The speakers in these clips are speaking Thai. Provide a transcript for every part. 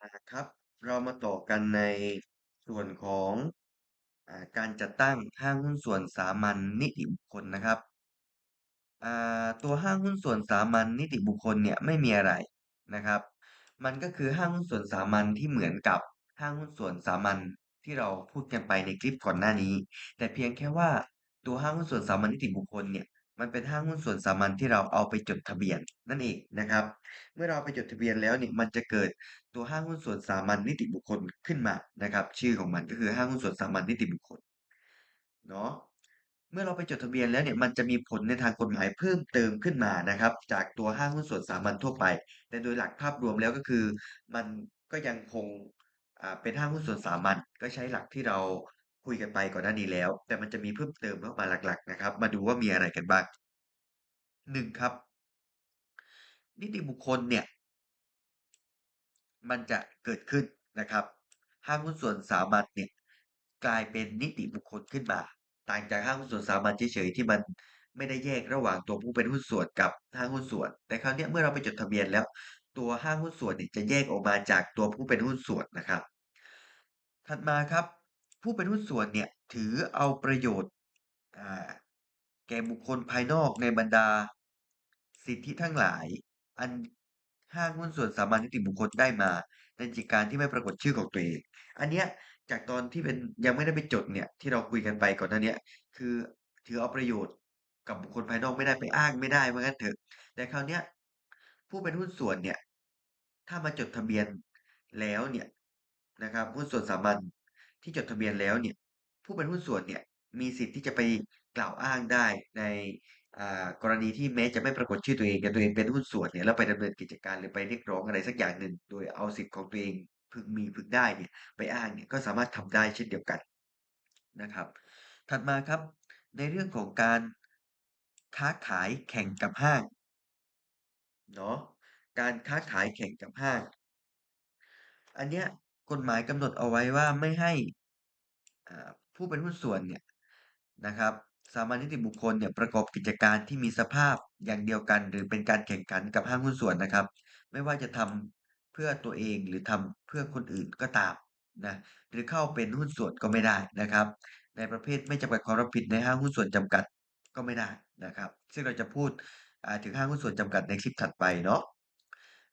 อ่าครับ เรามาต่อกันในส่วนของอ่าการจัดตั้งห้างหุ้นส่วนสามัญนิติบุคคลนะครับอ่าตัวห้างหุ้นส่วนสามัญนิติบุคคลเนี่ยไม่มีอะไรนะครับ มันก็คือห้างหุ้นส่วนสามัญที่เหมือนกับห้างหุ้นส่วนสามัญที่เราพูดกันไปในคลิปก่อนหน้านี้ แต่เพียงแค่ว่าตัวห้างหุ้นส่วนสามัญนิติบุคคลเนี่ย มันเป็นห้างหุ้นส่วนสามัญที่เราเอาไปจดทะเบียนนั่นเองนะครับ เมื่อเราไปจดทะเบียนแล้วเนี่ยมันจะเกิดตัวห้างหุ้นส่วนสามัญนิติบุคคลขึ้นมานะครับ ชื่อของมันก็คือห้างหุ้นส่วนสามัญนิติบุคคลเนาะเมื่อเราไปจดทะเบียนแล้วเนี่ยมันจะมีผลในทางกฎหมายเพิ่มเติมขึ้นมานะครับ จากตัวห้างหุ้นส่วนสามัญทั่วไป แต่โดยหลักภาพรวมแล้วก็คือ มันก็ยังคงเป็นห้างหุ้นส่วนสามัญก็ใช้หลักที่เรา คุยกันไปก่อนหน้านี้แล้ว แต่มันจะมีเพิ่มเติมเข้ามาหลัก ๆ นะครับ มาดูว่ามีอะไรกันบ้างหนึ่งครับ นิติบุคคลเนี่ย มันจะเกิดขึ้นนะครับ ห้างหุ้นส่วนสามัญเนี่ย กลายเป็นนิติบุคคลขึ้นมา ต่างจากห้างหุ้นส่วนสามัญเฉยๆที่มันไม่ได้แยกระหว่างตัวผู้เป็นหุ้นส่วนกับห้างหุ้นส่วน แต่คราวนี้เมื่อเราไปจดทะเบียนแล้ว ตัวห้างหุ้นส่วนเนี่ยจะแยกออกมาจากตัวผู้เป็นหุ้นส่วนนะครับ ถัดมาครับ ผู้เป็นหุ้นส่วนเนี่ยถือเอาประโยชน์อ่าแก่บุคคลภายนอกในบรรดา สิทธิทั้งหลาย อันห้างหุ้นส่วนสามัญนิติบุคคลได้มาในกิจการที่ไม่ปรากฏชื่อของตัวเอง อันเนี้ยจากตอนที่เป็นยังไม่ได้ไปจดเนี่ยที่เราคุยกันไปก่อนหน้าเนี้ยคือถือเอาประโยชน์กับบุคคลภายนอกไม่ได้ไปอ้างไม่ได้ว่างั้นเถอะ แต่คราวเนี้ยผู้เป็นหุ้นส่วนเนี่ย ถ้ามาจดทะเบียนแล้วเนี่ยนะครับ หุ้นส่วนสามัญ ที่จดทะเบียนแล้วเนี่ย ผู้เป็นหุ้นส่วนเนี่ยมีสิทธิ์ที่จะไปกล่าวอ้างได้ใน อ่า กรณีที่แม้จะไม่ปรากฏชื่อตัวเอง แต่ตัวเองเป็นหุ้นส่วนเนี่ย แล้วไปดำเนินกิจการ หรือไปเรียกร้องอะไรสักอย่างหนึ่ง โดยเอาสิทธิ์ของตัวเองพึงมีพึงได้เนี่ย ไปอ้างเนี่ย ก็สามารถทำได้เช่นเดียวกันนะครับ ถัดมาครับ ในเรื่องของการค้าขายแข่งกับห้าง เนาะ การค้าขายแข่งกับห้าง อันเนี้ย กฎหมายกำหนดเอาไว้ว่าไม่ให้ผู้เป็นหุ้นส่วนเนี่ยนะครับสามัญนิติบุคคลเนี่ยประกอบกิจการที่มีสภาพอย่างเดียวกัน หรือเป็นการแข่งขันกับห้างหุ้นส่วนนะครับ ไม่ว่าจะทำเพื่อตัวเองหรือทำเพื่อคนอื่นก็ตามนะหรือเข้าเป็นหุ้นส่วนก็ไม่ได้นะครับ ในประเภทไม่จำกัดความรับผิดในห้างหุ้นส่วนจำกัดก็ไม่ได้นะครับ ซึ่งเราจะพูดอ่าถึงห้างหุ้นส่วนจำกัดในคลิปถัดไปเนาะ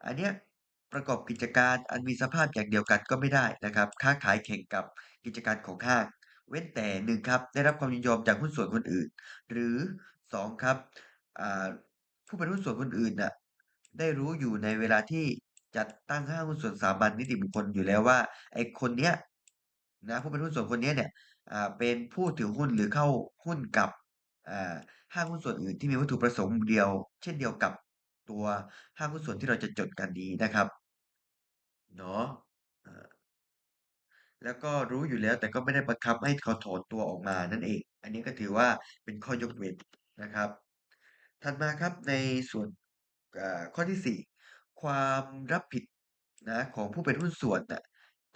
อันเนี้ย ประกอบกิจการอันมีสภาพอย่างเดียวกันก็ไม่ได้นะครับ ค้าขายแข่งกับกิจการของห้าง เว้นแต่หนึ่งครับ ได้รับความยินยอมจากหุ้นส่วนคนอื่น หรือสองครับอ่าผู้เป็นหุ้นส่วนคนอื่นน่ะได้รู้อยู่ในเวลาที่จัดตั้งห้างหุ้นส่วนสามัญนิติบุคคลอยู่แล้วว่าไอ้คนเนี้ยนะผู้เป็นหุ้นส่วนคนเนี้ยเนี่ยอ่าเป็นผู้ถือหุ้นหรือเข้าหุ้นกับอ่าห้างหุ้นส่วนอื่นที่มีวัตถุประสงค์เดียว เช่นเดียวกับ ตัวห้างหุ้นส่วนที่เราจะจดกันนี้นะครับเนาะแล้วก็รู้อยู่แล้วแต่ก็ไม่ได้บังคับให้เขาถอนตัวออกมานั่นเอง อันนี้ก็ถือว่าเป็นข้อยกเว้นนะครับ ถัดมาครับในส่วนข้อที่ 4 ความรับผิดนะของผู้เป็นหุ้นส่วนนะ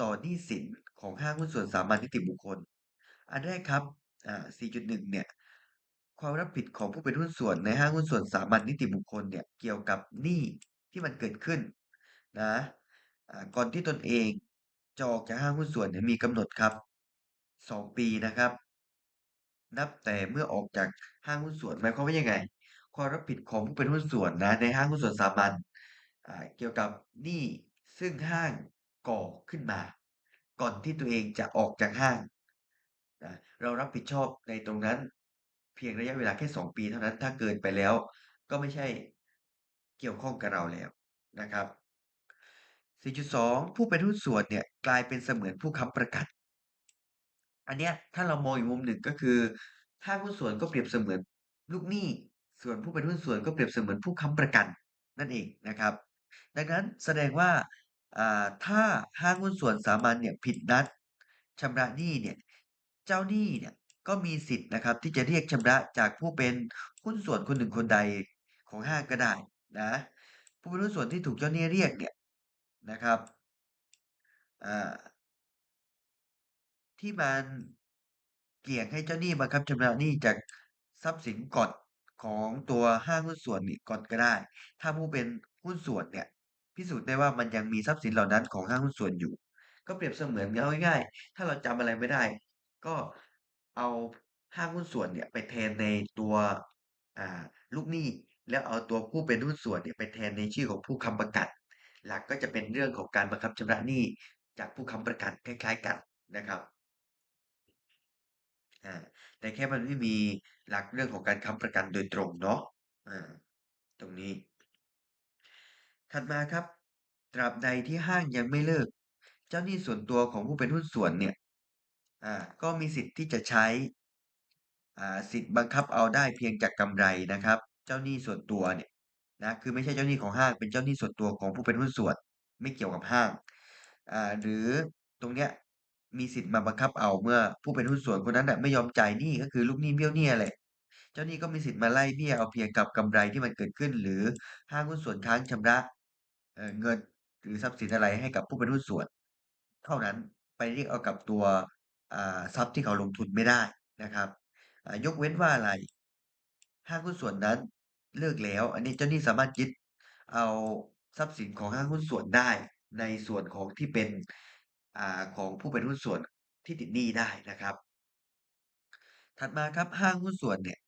ต่อหนี้สินของห้างหุ้นส่วนสามัญนิติบุคคล อันแรกครับ 4.1 เนี่ย ความรับผิดของผู้เป็นหุ้นส่วนในห้างหุ้นส่วนสามัญนิติบุคคลเนี่ยเกี่ยวกับหนี้ที่มันเกิดขึ้นนะอ่าก่อนที่ตนเองจะออกจากห้างหุ้นส่วนเนี่ยมีกำหนดครับ2ปีนะครับ นับแต่เมื่อออกจากห้างหุ้นส่วนหมายความว่ายังไง ความรับผิดของผู้เป็นหุ้นส่วนนะในห้างหุ้นส่วนสามัญอ่าเกี่ยวกับหนี้ซึ่งห้างก่อขึ้นมา ก่อนที่ตัวเองจะออกจากห้างนะเรารับผิดชอบในตรงนั้น พียงระยะเวลาแค่ 2 ปีเท่านั้น ถ้าเกินไปแล้ว ก็ไม่ใช่เกี่ยวข้องกับเราแล้วนะครับ 4.2 ผู้เป็นหุ้นส่วนเนี่ยกลายเป็นเสมือนผู้ค้ำประกัน อันเนี้ยถ้าเรามองอีกมุมหนึ่งก็คือห้าหุ้นส่วนก็เปรียบเสมือนลูกหนี้ ส่วนผู้เป็นหุ้นส่วนก็เปรียบเสมือนผู้ค้ำประกันนั่นเองนะครับ ดังนั้นแสดงว่าอ่าถ้าห้างหุ้นส่วนสามัญเนี่ยผิดนัดชำระหนี้เนี่ย เจ้าหนี้เนี่ย ก็มีสิทธิ์นะครับที่จะเรียกชำระจากผู้เป็นหุ้นส่วนคนหนึ่งคนใดของห้างก็ได้นะ ผู้เป็นหุ้นส่วนที่ถูกเจ้าหนี้เรียกเนี่ยนะครับที่มันเกี่ยงให้เจ้าหนี้บังคับชำระหนี้จากทรัพย์สินก่อนของตัวห้างหุ้นส่วนนี่ก่อนก็ได้ ถ้าผู้เป็นหุ้นส่วนเนี่ยพิสูจน์ได้ว่ามันยังมีทรัพย์สินเหล่านั้นของห้างหุ้นส่วนอยู่ ก็เปรียบเสมือนเอาง่ายๆถ้าเราจำอะไรไม่ได้ ก็ เอาห้างหุ้นส่วนเนี่ยไปแทนในตัว อ่า ลูกหนี้ แล้วเอาตัวผู้เป็นหุ้นส่วนเนี่ยไปแทนในชื่อของผู้ค้ำประกัน หลักก็จะเป็นเรื่องของการบังคับชำระหนี้จากผู้ค้ำประกันคล้าย ๆ กันนะครับอาแต่แค่มันไม่มีหลักเรื่องของการค้ำประกันโดยตรงเนาะอาตรงนี้ ถัดมาครับ ตราบใดที่ห้างยังไม่เลิก เจ้าหนี้ส่วนตัวของผู้เป็นหุ้นส่วนเนี่ย อ่า ก็มีสิทธิ์ที่จะใช้ อ่า สิทธิ์บังคับเอาได้เพียงจากกำไรนะครับ เจ้าหนี้ส่วนตัวเนี่ยนะ คือไม่ใช่เจ้าหนี้ของห้าง เป็นเจ้าหนี้ส่วนตัวของผู้เป็นหุ้นส่วน ไม่เกี่ยวกับห้าง อ่า หรือตรงเนี้ยมีสิทธิ์มาบังคับเอาเมื่อผู้เป็นหุ้นส่วนคนนั้นน่ะไม่ยอมจ่ายหนี้ ก็คือลูกหนี้เบี้ยวหนี้แหละ เจ้าหนี้ก็มีสิทธิ์มาไล่เบี้ยเอาเพียงกับกำไรที่มันเกิดขึ้น หรือห้างหุ้นส่วนค้างชำระ เอ่อ เงินหรือทรัพย์สินอะไรให้กับผู้เป็นหุ้นส่วน เท่านั้น ไปเรียกเอากับตัว อ่าทรัพย์ที่เขาลงทุนไม่ได้นะครับอ่ายกเว้นว่าอะไร ห้างหุ้นส่วนนั้นเลิกแล้ว อันนี้เจ้าหนี้สามารถยึดเอาทรัพย์สินของห้างหุ้นส่วนได้ ในส่วนของที่เป็นอ่าของผู้เป็นหุ้นส่วนที่ติดหนี้ได้นะครับ ถัดมาครับห้างหุ้นส่วนเนี่ย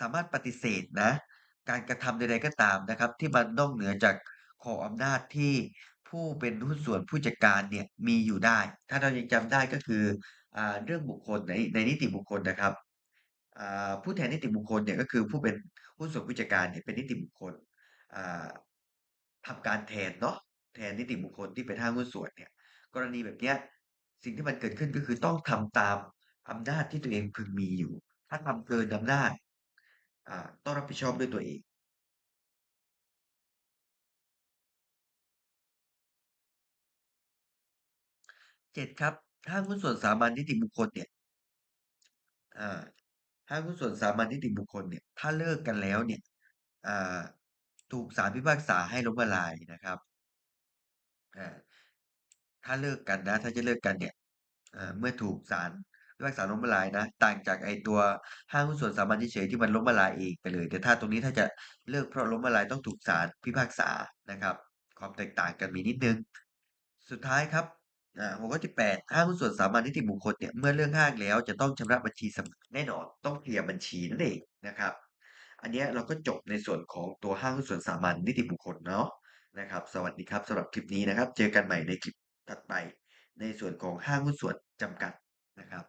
สามารถปฏิเสธนะ การกระทำใดๆก็ตามนะครับ ที่มันนอกเหนือจากขอบอำนาจที่ ผู้เป็นหุ้นส่วนผู้จัดการเนี่ยมีอยู่ได้ ถ้าเรายังจำได้ก็คืออ่าเรื่องบุคคลในในนิติบุคคลนะครับอ่าผู้แทนนิติบุคคลเนี่ยก็คือผู้เป็นหุ้นส่วนผู้จัดการเนี่ยเป็นนิติบุคคลอ่าทำการแทนเนาะแทนนิติบุคคลที่เป็นห้างหุ้นส่วนเนี่ยกรณีแบบเนี้ยสิ่งที่มันเกิดขึ้นก็คือต้องทำตามอำนาจที่ตัวเองพึงมีอยู่ ถ้าทำเกินอำนาจอ่าต้องรับผิดชอบด้วยตัวเอง 7 ครับ ห้างหุ้นส่วนสามัญนิติบุคคลเนี่ย อ่า ห้างหุ้นส่วนสามัญนิติบุคคลเนี่ย ถ้าเลิกกันแล้วเนี่ย อ่า ถูกศาลพิพากษาให้ล้มละลายนะครับอาถ้าเลิกกันนะ ถ้าจะเลิกกันเนี่ย อ่า เมื่อถูกศาลพิพากษาล้มละลายนะ ต่างจากไอ้ตัวห้างหุ้นส่วนสามัญเฉยๆที่มันล้มละลายเองไปเลย แต่ถ้าตรงนี้ถ้าจะเลิกเพราะล้มละลายต้องถูกศาลพิพากษานะครับ ความแตกต่างกันมีนิดนึง สุดท้ายครับ อ่าหัวข้อที่แปดห้างหุ้นส่วนสามัญนิติบุคคลเนี่ยเมื่อเรื่องห้างแล้วจะต้องชำระบัญชีสำแน่นอนต้องเคลียร์บัญชีนั่นเองนะครับ อันเนี้ยเราก็จบในส่วนของตัวห้างหุ้นส่วนสามัญนิติบุคคลเนาะนะครับ สวัสดีครับสำหรับคลิปนี้นะครับ เจอกันใหม่ในคลิปถัดไป ในส่วนของห้างหุ้นส่วนจำกัดนะครับ